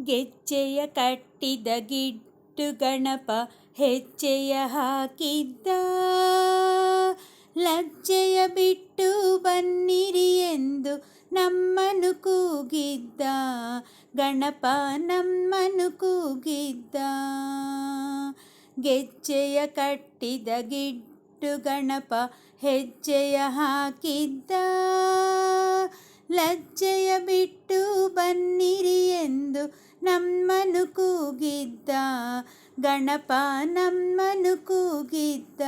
ಗೆಜ್ಜೆಯ ಕಟ್ಟಿದ ಗಿಡ್ಡು ಗಣಪ ಹೆಜ್ಜೆಯ ಹಾಕಿದ್ದ. ಲಜ್ಜೆಯ ಬಿಟ್ಟು ಬನ್ನಿರಿ ಎಂದು ನಮ್ಮನು ಕೂಗಿದ್ದ. ಗಣಪ ನಮ್ಮನು ಕೂಗಿದ್ದ. ಗೆಜ್ಜೆಯ ಕಟ್ಟಿದ ಗಿಡ್ಡು ಗಣಪ ಹೆಜ್ಜೆಯ ಹಾಕಿದ್ದ. ಲಜ್ಜೆಯ ಬಿಟ್ಟು ಬನ್ನಿರಿ ಎಂದು ನಮ್ಮನು ಕೂಗಿದ್ದ ಗಣಪ ನಮ್ಮನು ಕೂಗಿದ್ದ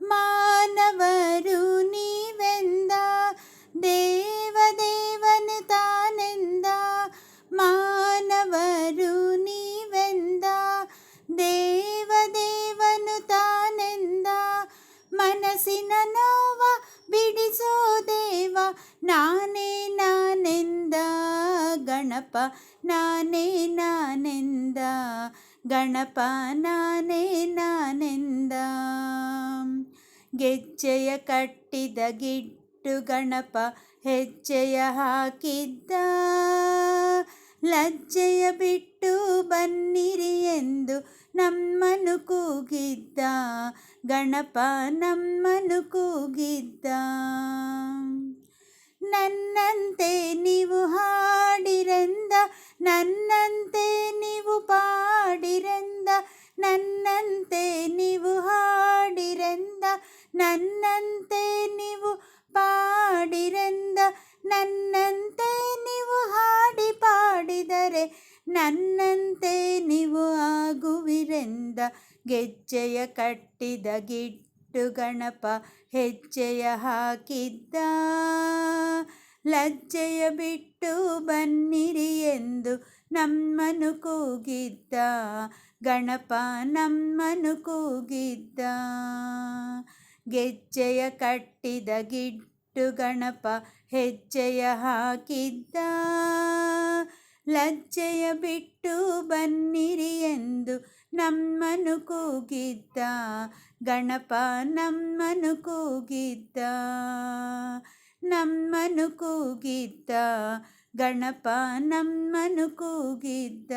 ಮಾನವರು ನೀವೆಂದ ದೇವದೇವನು ತಾನೆಂದ ಮಾನವರು ನೀವೆಂದ ದೇವದೇವನು ತಾನೆಂದ ಮನಸ್ಸಿನ ನೋವ ಬಿಡಿಸೋ ದೇವ ನಾನೇ ನಾನೆಂದ ಗಣಪ, ನಾನೇ ನಾನೆಂದ ಗಣಪ, ನಾನೇ ನಾನೆಂದ. ಗೆಜ್ಜೆಯ ಕಟ್ಟಿದ ಗಿಟ್ಟು ಗಣಪ, ಹೆಜ್ಜೆಯ ಹಾಕಿದ್ದ ಲಜ್ಜೆಯ ಬಿಟ್ಟು ಬನ್ನಿರಿ ಎಂದು ನಮ್ಮನು ಕೂಗಿದ್ದ, ಗಣಪ ನಮ್ಮನು ಕೂಗಿದ್ದ. ನನ್ನಂತೆ ನೀವು ಪಾಡಿರೆಂದ, ನನ್ನಂತೆ ನೀವು ಹಾಡಿರೆಂದ, ನನ್ನಂತೆ ನೀವು ಪಾಡಿರೆಂದ, ನನ್ನಂತೆ ನೀವು ಹಾಡಿ ಪಾಡಿದರೆ, ನನ್ನಂತೆ ನೀವು ಆಗುವಿರೆಂದ. ಗೆಜ್ಜೆಯ ಕಟ್ಟಿದ ಗಿಟ್ಟು ಗಣಪ, ಹೆಜ್ಜೆಯ ಹಾಕಿದ್ದ. ಲಜ್ಜೆಯ ಬಿಟ್ಟು ಬನ್ನಿರಿ ಎಂದು ನಮ್ಮನು ಕೂಗಿದ್ದ. ಗಣಪ ನಮ್ಮನು ಕೂಗಿದ್ದ. ಗೆಜ್ಜೆಯ ಕಟ್ಟಿದ ಗಿಟ್ಟು ಗಣಪ ಹೆಜ್ಜೆಯ ಹಾಕಿದ್ದ. ಲಜ್ಜೆಯ ಬಿಟ್ಟು ಬನ್ನಿರಿ ಎಂದು ನಮ್ಮನು ಕೂಗಿದ್ದ. ಗಣಪ ನಮ್ಮನು ಕೂಗಿದ್ದ. ನಮ್ಮನು ಕೂಗಿದ್ದ ಗಣಪ ನಮ್ಮನು ಕೂಗಿದ್ದ.